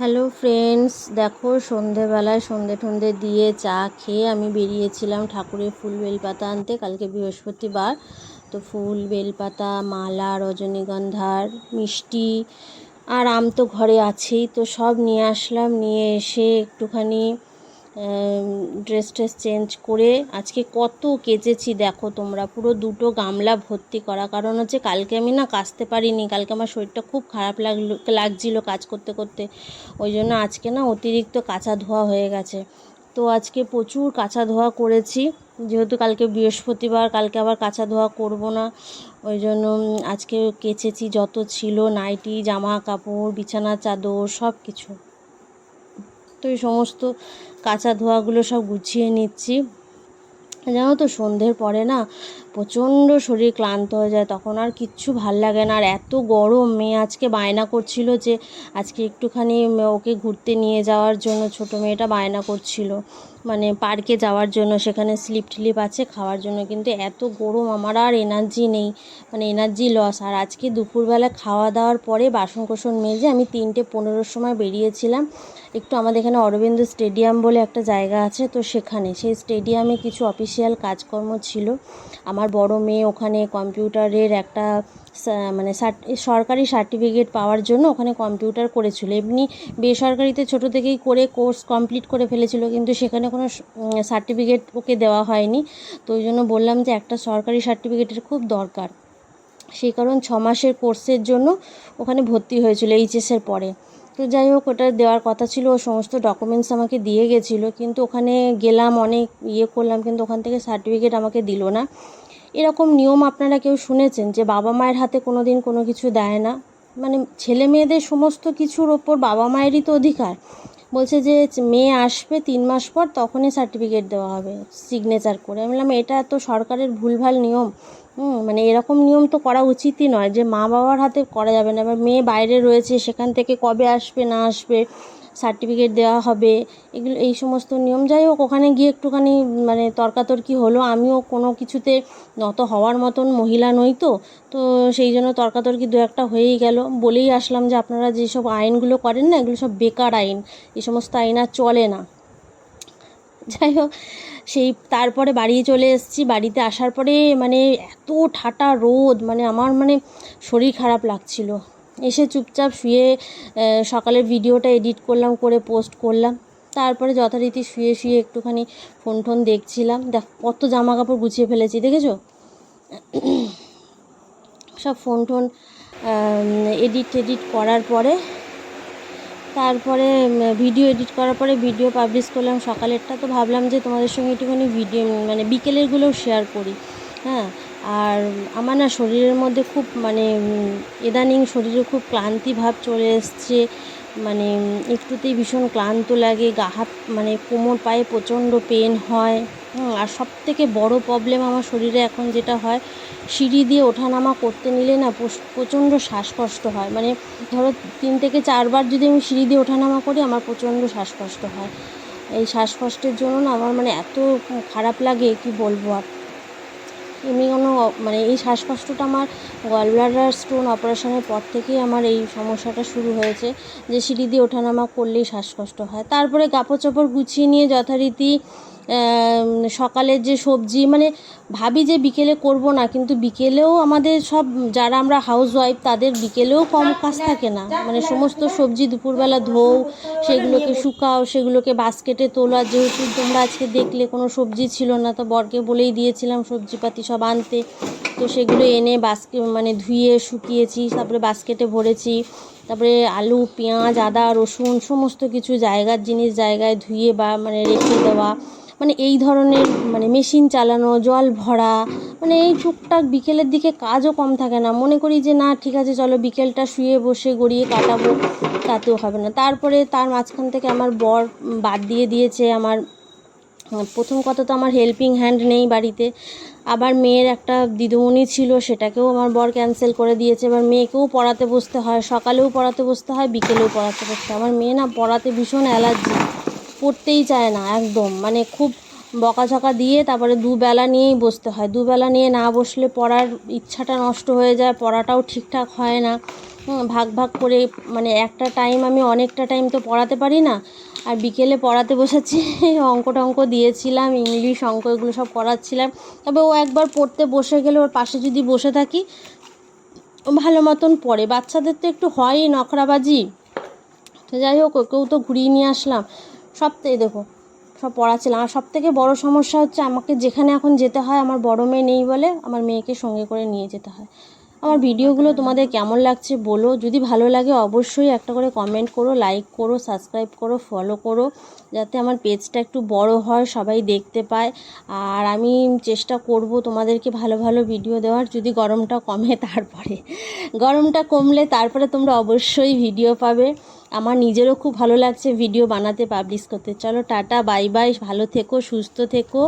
Hello friends দেখো, সন্ধেবেলায় সন্ধে টন্ধে দিয়ে চা খেয়ে আমি বেরিয়েছিলাম ঠাকুরের ফুল বেলপাতা আনতে। কালকে বৃহস্পতিবার। তো ফুল, বেলপাতা, মালা, রজনীগন্ধার, মিষ্টি আর আম তো ঘরে আছেই। তো সব নিয়ে আসলাম, নিয়ে এসে একটুখানি ড্রেস ট্রেস চেঞ্জ করে আজকে কত কেচেছি দেখো তোমরা। পুরো দুটো গামলা ভর্তি করা। কারণ হচ্ছে কালকে আমি না কাচতে পারিনি, কালকে আমার শরীরটা খুব খারাপ লাগল, লাগছিল কাজ করতে করতে। ওই জন্য আজকে না অতিরিক্ত কাঁচা ধোয়া হয়ে গেছে। তো আজকে প্রচুর কাঁচা ধোয়া করেছি। যেহেতু কালকে বৃহস্পতিবার, কালকে আবার কাঁচা ধোয়া করব না। ওই জন্য আজকে কেচেছি যত ছিল, নাইটি, জামা কাপড় বিছানা চাদর সব কিছু তো এই সমস্ত কাঁচা ধোয়াগুলো সব গুছিয়ে নিচ্ছি। জানো তো, সন্ধ্যের পরে না প্রচণ্ড শরীর ক্লান্ত হয়ে যায়, তখন আর কিচ্ছু ভালো লাগে না। আর এত গরম, মেয়ে আজকে বায়না করছিল যে, আজকে একটুখানি ওকে ঘুরতে নিয়ে যাওয়ার জন্য ছোট মেয়েটা বায়না করছিল। মানে পার্কে যাওয়ার জন্য, সেখানে স্লিপ টিলিপ আছে, খাওয়ার জন্য। কিন্তু এত গরম, আমার আর এনার্জি নেই মানে এনার্জি লস। আর আজকে দুপুরবেলা খাওয়া দাওয়ার পরে বাসন কোসন মেজে আমি তিনটে পনেরোর সময় বেরিয়েছিলাম। একটু আমাদের এখানে অরবিন্দ স্টেডিয়াম বলে একটা জায়গা আছে, তো সেখানে। সেই স্টেডিয়ামে কিছু অফিসিয়াল কাজকর্ম ছিল। আমার বড় মেয়ে ওখানে কম্পিউটারের একটা মানে সরকারি সার্টিফিকেট পাওয়ার জন্য ওখানে কম্পিউটার করেছিল। এমনি বেসরকারিতে ছোট থেকেই করে কোর্স কমপ্লিট করে ফেলেছিল, কিন্তু সেখানে কোনো সার্টিফিকেট ওকে দেওয়া হয়নি। তো ওই জন্য বললাম যে একটা সরকারি সার্টিফিকেটের খুব দরকার। সেই কারণ ছ মাসের কোর্সের জন্য ওখানে ভর্তি হয়েছিল এইচএসের পরে। তো যাই হোক, ওটা দেওয়ার কথা ছিল, ও সমস্ত ডকুমেন্টস আমাকে দিয়ে গেছিল, কিন্তু ওখানে গেলাম, অনেক ইয়ে করলাম, কিন্তু ওখান থেকে সার্টিফিকেট আমাকে দিল না। এরকম নিয়ম আপনারা কেউ শুনেছেন যে বাবা মায়ের হাতে কোনো দিন কোনো কিছু দেয় না? মানে ছেলে মেয়েদের সমস্ত কিছুর ওপর বাবা মায়েরই তো অধিকার। বলছে যে মেয়ে আসবে তিন মাস পর তখনই সার্টিফিকেট দেওয়া হবে সিগনেচার করে। আমি বললাম, এটা তো সরকারের ভুলভাল নিয়ম। মানে এরকম নিয়ম তো করা উচিতই নয় যে মা বাবার হাতে করা যাবে না। এবার মেয়ে বাইরে রয়েছে, সেখান থেকে কবে আসবে, না আসবে? সার্টিফিকেট দেওয়া হবে, এগুলো, এই সমস্ত নিয়ম। যাই হোক, ওখানে গিয়ে একটুখানি মানে তর্কাতর্কি হলো। আমিও কোনো কিছুতে নত হওয়ার মতন মহিলা নই তো। তো সেই জন্য তর্কাতর্কি দু একটা হয়েই গেল। বলেই আসলাম যে আপনারা যেসব আইনগুলো করেন না, এগুলো সব বেকার আইন। এই সমস্ত আইন আর চলে না। যাই হোক, সেই তারপরে বাড়ি চলে এসেছি। বাড়িতে আসার পরে মানে এত ঠাটা রোদ মানে আমার মানে শরীর খারাপ লাগছিল। এসে চুপচাপ শুয়ে সকালের ভিডিওটা এডিট করলাম, করে পোস্ট করলাম। তারপরে যথারীতি শুয়ে শুয়ে একটুখানি ফোন টোন দেখছিলাম। দেখ, কত জামা কাপড় গুছিয়ে ফেলেছি, দেখেছ? সব ফোন টোন এডিট টেডিট করার পরে, তারপরে ভিডিও এডিট করার পরে ভিডিও পাবলিশ করলাম সকালেরটা। তো ভাবলাম যে তোমাদের সঙ্গে একটুখানি ভিডিও মানে বিকেলেরগুলোও শেয়ার করি। হ্যাঁ আর আমার না শরীরের মধ্যে খুব মানে ইদানিং শরীরে খুব ক্লান্তি ভাব চলে এসছে। মানে একটুতেই ভীষণ ক্লান্ত লাগে, গা হাত মানে কোমর পায়ে প্রচণ্ড পেন হয়। আর সব থেকে বড়ো প্রবলেম আমার শরীরে এখন যেটা হয়, সিঁড়ি দিয়ে ওঠানামা করতে নিলে না প্রচণ্ড শ্বাসকষ্ট হয়। মানে ধরো তিন থেকে চারবার যদি আমি সিঁড়ি দিয়ে ওঠানামা করি, আমার প্রচণ্ড শ্বাসকষ্ট হয়। এই শ্বাসকষ্টের জন্য না আমার মানে এত খারাপ লাগে, কি বলব আর? এমনি কোনো মানে এই শ্বাসকষ্টটা আমার গলব্লাডার স্টোন অপারেশনের পর থেকেই আমার এই সমস্যাটা শুরু হয়েছে, যে সিঁড়ি দিয়ে ওঠানামা করলেই শ্বাসকষ্ট হয়। তারপরে কাপড় চোপড় গুছিয়ে নিয়ে যথারীতি সকালের যে সবজি মানে ভাবি যে বিকেলে করব না, কিন্তু বিকেলেও আমাদের সব, যারা আমরা হাউস ওয়াইফ তাদের বিকেলেও কম কাজ থাকে না। মানে সমস্ত সবজি দুপুরবেলা ধোও, সেগুলোকে শুকাও, সেগুলোকে বাস্কেটে তোলা। যেহেতু তোমরা আজকে দেখলে কোনো সবজি ছিল না, তো বরকে বলেই দিয়েছিলাম সবজিপাতি সব আনতে। তো সেগুলো এনে বাস্কে মানে ধুয়ে শুকিয়েছি, তারপরে বাস্কেটে ভরেছি। তারপরে আলু, পেঁয়াজ, আদা, রসুন, সমস্ত কিছু জায়গার জিনিস জায়গায় ধুয়ে বা মানে রেখে দেওয়া। মানে এই ধরনের মানে মেশিন চালানো, জল ভরা মানে এই টুকটাক বিকেলের দিকে কাজও কম থাকে না। মনে করি যে, না, ঠিক আছে, চলো বিকেলটা শুয়ে বসে গড়িয়ে কাটাবো, তাতেও হবে না। তারপরে তার মাঝখান থেকে আমার বর বাদ দিয়ে দিয়েছে আমার, প্রথম কথা তো আমার হেল্পিং হ্যান্ড নেই বাড়িতে। আবার মেয়ের একটা দিদিমণি ছিল, সেটাকেও আমার বর ক্যান্সেল করে দিয়েছে। এবার মেয়েকেও পড়াতে বসতে হয়, সকালেও পড়াতে বসতে হয়, বিকেলেও পড়াতে বসতে হয়। আমার মেয়ে না, পড়াতে ভীষণ অ্যালার্জি পড়তেই চায় না, একদম। মানে খুব বকাঝকা দিয়ে তারপরে দুবেলা নিয়েই বসতে হয়। দুবেলা নিয়ে না বসলে পড়ার ইচ্ছাটা নষ্ট হয়ে যায়, পড়াটাও ঠিকঠাক হয় না। ভাগ ভাগ করে মানে একটা টাইম আমি অনেকটা টাইম তো পড়াতে পারি না, আর বিকেলে পড়াতে বসেছি, অঙ্ক টঙ্ক দিয়েছিলাম, ইংলিশ অঙ্ক এগুলো সব করাচ্ছিলাম তবে ও একবার পড়তে বসে গেলে ওর পাশে যদি বসে থাকি ভালো মতন পড়ে। বাচ্চাদের তো একটু হয়ই নখরাবাজি। তো যাই হোক, ওকেও তো ঘুরিয়ে নিয়ে আসলাম। সব থেকে দেখো, সব পড়াচ্ছিলাম আর সব থেকে বড়ো সমস্যা হচ্ছে আমাকে যেখানে এখন যেতে হয়, আমার বড় মেয়ে নেই বলে আমার মেয়েকে সঙ্গে করে নিয়ে যেতে হয়। আমার ভিডিওগুলো তোমাদের কেমন লাগছে বলো? যদি ভালো লাগে অবশ্যই একটা করে কমেন্ট করো লাইক করো সাবস্ক্রাইব করো ফলো করো, যাতে আমার পেজটা একটু বড় হয়, সবাই দেখতে পায়। আর আমি চেষ্টা করব তোমাদেরকে ভালো ভালো ভিডিও দেওয়ার, যদি গরমটা কমে তারপরে। গরমটা কমলে তারপরে তোমরা অবশ্যই ভিডিও পাবে। আমার নিজেরও খুব ভালো লাগছে ভিডিও বানাতে পাবলিশ করতে। চলো টাটা বাই বাই ভালো থেকো, সুস্থ থেকো।